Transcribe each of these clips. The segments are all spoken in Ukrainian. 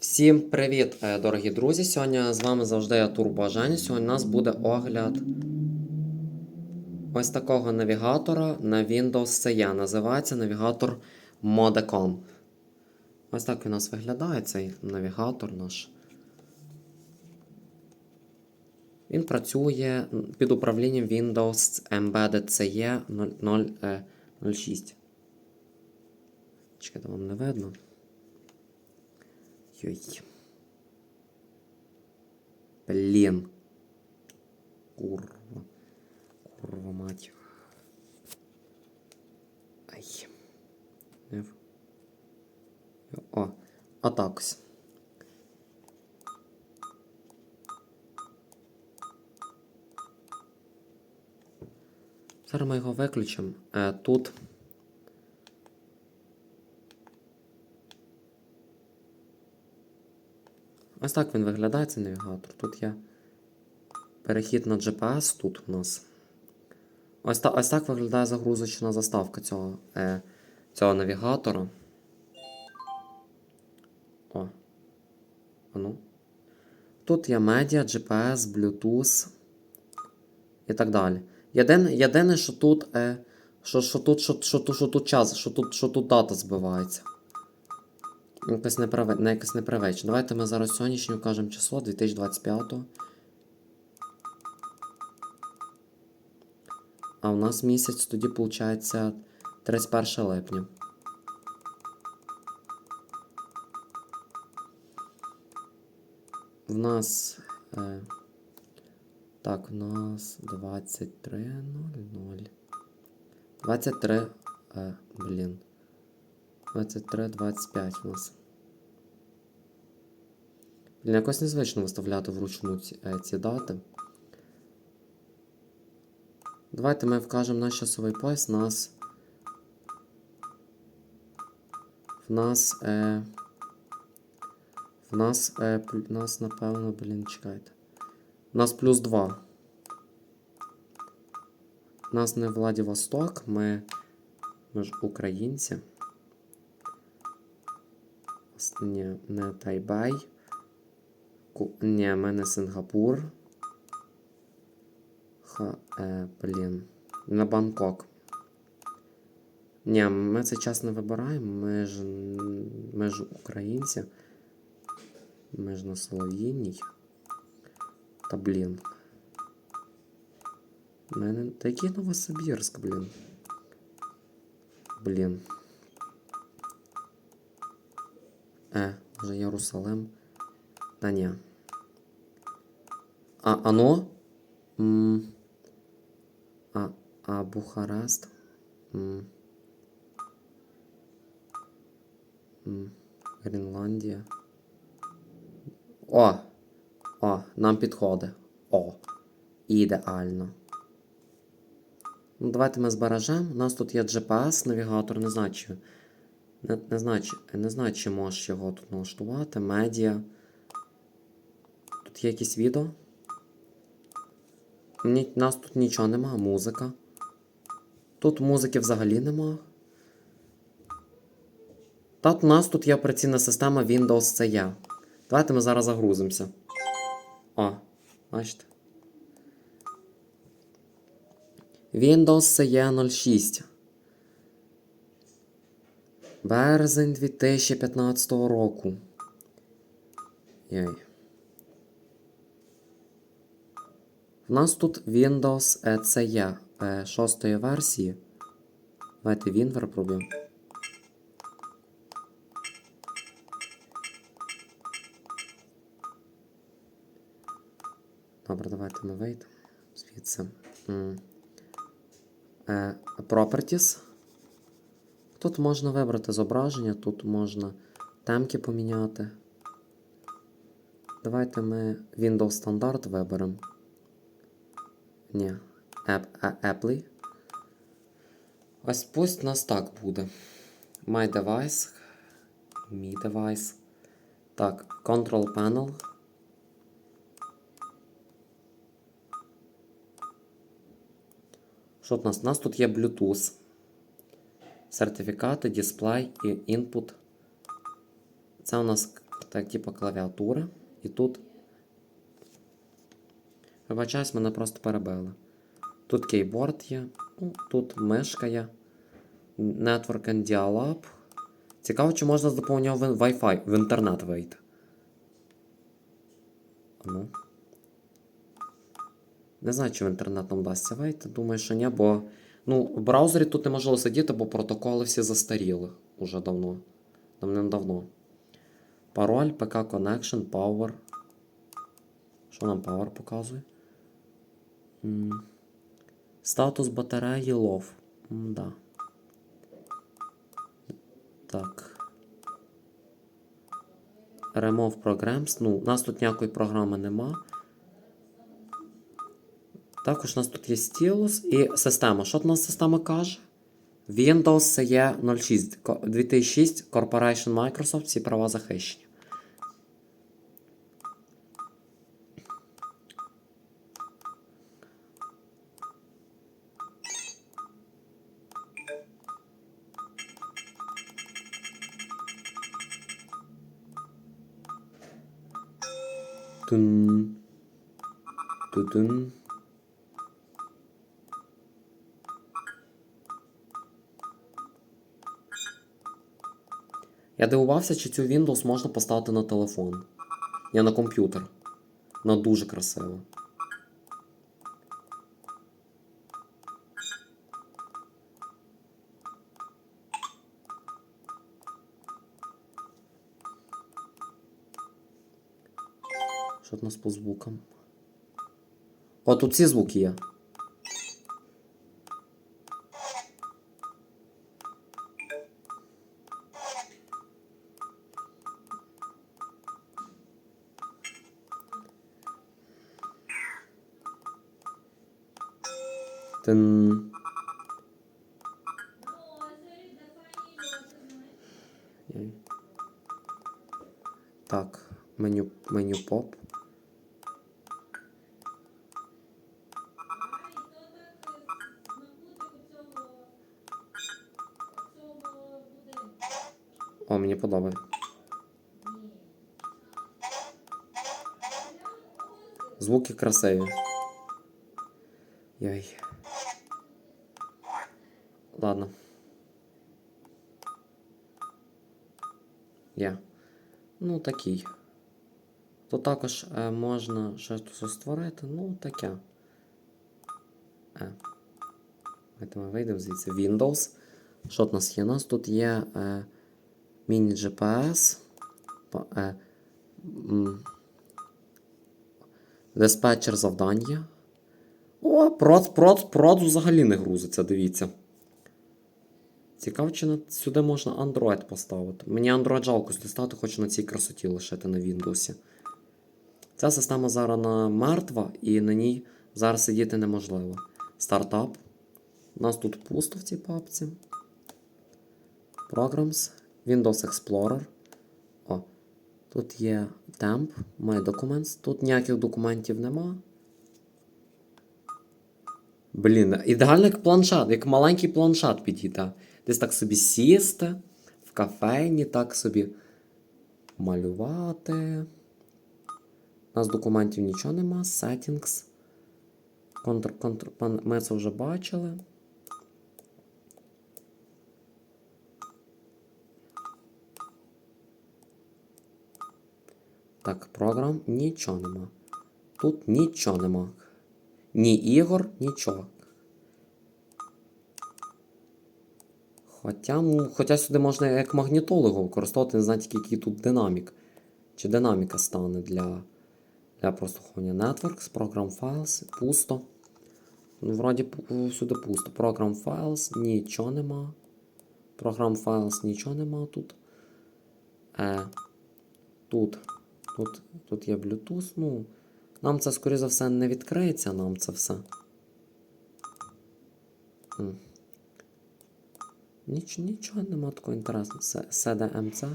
Всім привіт, е, дорогі друзі! Сьогодні з вами завжди я Турбо Сьогодні у нас буде огляд ось такого навігатора на Windows CE. Називається навігатор Modecom. Ось так у нас виглядає, цей навігатор наш. Він працює під управлінням Windows Embedded CE 0.06. Чекайте, вам не видно. Йой. Блін. Курва. Курва мать. Ай. Не О, отак ось. Зараз ми його виключимо. Е, тут. Ось так він виглядає, цей навігатор. Тут є перехід на GPS тут у нас. Ось, та, ось так виглядає загрузочна заставка цього, е, цього навігатора. О. А ну. Тут є медіа, GPS, Bluetooth і так далі. Єдине, єдине що тут, е, що, що, тут, що, що, тут- що тут час, що тут, що тут дата збивається. Якось неприве... не якось непривично. Давайте ми зараз сьогоднішнє вкажемо число 2025. А у нас місяць тоді виходить 31 липня. В нас. Е... Так, у нас 23.00. 23. Е, блін. 23-25 у нас. Блін, якось незвично виставляти вручну ці, е, ці дати. Давайте ми вкажемо наш часовий пояс. Нас. В нас. Е, в нас. Е, плю- нас, напевно, блін, чекайте. У нас плюс 2. У нас не Владивосток, ми. Ми ж українці. Ні, не Тайбай. Ні, в мене Сингапур. Ха, е, блін. На Бангкок. Ні, ми цей час не вибираємо. Ми ж, ми ж українці. Ми ж на Солов'їній. Та блін. Мене... Та який Новосибірськ, блін. Блін. Е, може Єрусалим. Та ні. А ано? М. А, а. М. Гренландія. О! О, нам підходить. О. Ідеально. Ну, давайте ми збережемо. У нас тут є GPS, навігатор, не знаю, чи. Не, не, знаю, чи, не знаю, чи можеш його тут налаштувати. Медіа. Тут є якісь відео. Ні, нас тут нічого нема, музика. Тут музики взагалі нема. Та у нас тут є операційна система Windows CE. Давайте ми зараз загрузимося. О, бачите. Windows CE 06. Березень 2015 року. Йой. У нас тут Windows е, CE е, шостої версії. Давайте Winver пробуємо. Добре, давайте ми вийдемо звідси. Е, Properties. Тут можна вибрати зображення, тут можна темки поміняти. Давайте ми Windows стандарт виберемо. Ні, App, Apple. Ось пусть у нас так буде. My device. Mi device. Так, Control Panel. Що у нас? У нас тут є Bluetooth. Сертифікати, дисплей і input. Це у нас так, типу клавіатури. І тут. Вибачаюсь, мене просто перебили. Тут кейборд є, ну, тут мишка є. Network and Dial-Up. Цікаво, чи можна з допомогою Wi- Wi-Fi в інтернет вийти. Ну. Не знаю, чи в інтернет нам вдасться вийти. Думаю, що ні, бо ну, в браузері тут неможливо сидіти, бо протоколи всі застаріли уже давно. Давним-давно. Пароль, ПК Connection, Power. Що нам Power показує? Статус батареї Low. Да. Так. Remove Programs. Ну, у нас тут ніякої програми нема. Також у нас тут є стілус і система. Що у нас система каже? Windows це є 06. Ко- 2006 Corporation Microsoft, всі права захищені. Тун. Тутун. Я дивувався, чи цю Windows можна поставити на телефон. Я на комп'ютер. Вона дуже красива. Що у нас по звукам? О, тут всі звуки є. Тин. Так, меню, меню поп. О, мені подобається. Звуки красиві. Йой. Ладно. Є. Ну, такий. Тут також е, можна щось створити. Ну, таке. Е. Давайте ми вийдемо звідси. Windows. Що у нас є? У нас тут є е, міні-GPS. Па- Е, диспетчер завдання. О, прод, прод, прод взагалі не грузиться, дивіться. Цікаво, чи на, сюди можна Android поставити. Мені Android жалко стати, хочу на цій красоті лишити на Windows. Ця система зараз мертва і на ній зараз сидіти неможливо. Стартап. У нас тут пусто в цій папці. Programs, Windows Explorer. О, тут є Temp, My Documents. Тут ніяких документів нема. Блін, ідеально як планшет, як маленький планшет підійде. Десь так собі сісти в кафейні, так собі малювати. У нас документів нічого нема. Settings. Контр, контр, ми це вже бачили. Так, програм нічого нема. Тут нічого нема. Ні ігор, нічого. Хоча, ну, хоча сюди можна як магнітолого використовувати, не знаю який тут динамік. Чи динаміка стане для, для прослуховування Networks, Program Files, пусто. Ну, вроді всюди пусто. Program Files, нічого нема. Program Files, нічого нема тут. Е, тут, тут, тут є Bluetooth. Ну, нам це, скоріше за все, не відкриється, нам це все. Ніч, нічого нема такого інтересного. С- SDMC.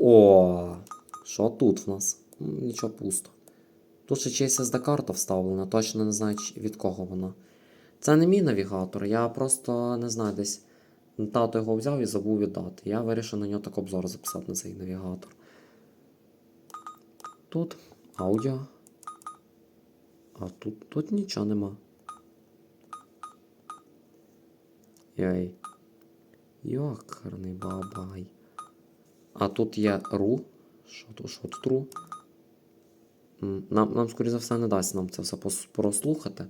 О, що тут в нас? Нічого пусто. Тут ще чиясь SD-карта вставлена, точно не знаю від кого вона. Це не мій навігатор, я просто не знаю, десь тато його взяв і забув віддати. Я вирішив на нього так обзор записати на цей навігатор. Тут аудіо. А тут, тут нічого нема. Яй. Йокарний бабай. А тут є ру. Що тут, що тут ру? Нам, нам, скоріше за все, не дасть нам це все прослухати.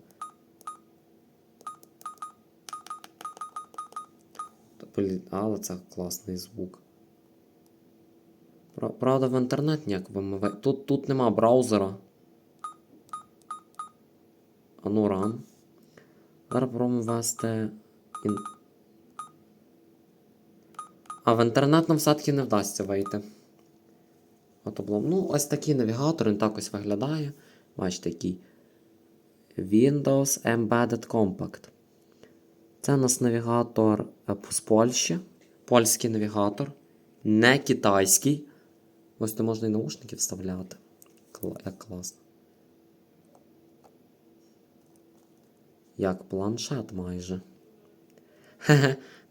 Але це класний звук. Пра- Правда, в інтернет ніяк вимиває. Тут, тут нема браузера. А ну ран. Зараз пробуємо ввести. Ін... А в інтернет нам все-таки не вдасться вийти. От облом. Ну, ось такий навігатор, він так ось виглядає. Бачите, який. Windows Embedded Compact. Це у нас навігатор е, з Польщі. Польський навігатор. Не китайський. Ось тут можна і наушники вставляти. Як класно. Як планшет майже.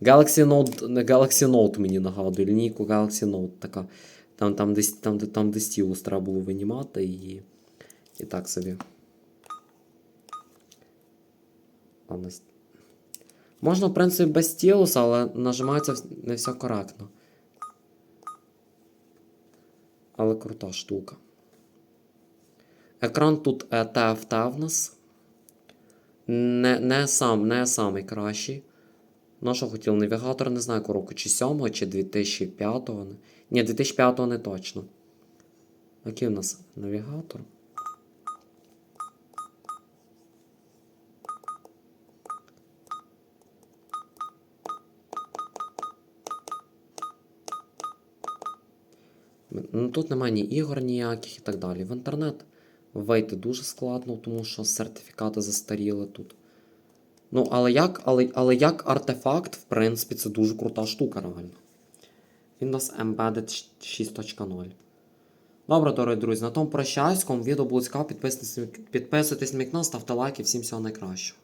Galaxy Note, Galaxy Note мені нагадує. Лінійку Galaxy Note така. Там, там, десь, там, там, де стілус треба було винімати і. І так собі. Можна, в принципі, без стілуса, але нажимається не все коректно. Але крута штука. Екран тут е, TFT в нас. Не, не сам, не самий кращий. Ну, хотів, навігатор, не знаю, року, чи 7 чи 2005 Ні, 2005 не точно. Який у нас навігатор? Тут немає ні ігор ніяких і так далі. В інтернет вийти дуже складно, тому що сертифікати застаріли тут. Ну, але як, але, але як артефакт, в принципі, це дуже крута штука, реально. Windows Embedded 6.0. Добре, дорогі друзі, на тому прощаюсь. Кому відео було цікаво, підписуйтесь, підписуйтесь на мій канал, ставте лайки, всім всього найкращого.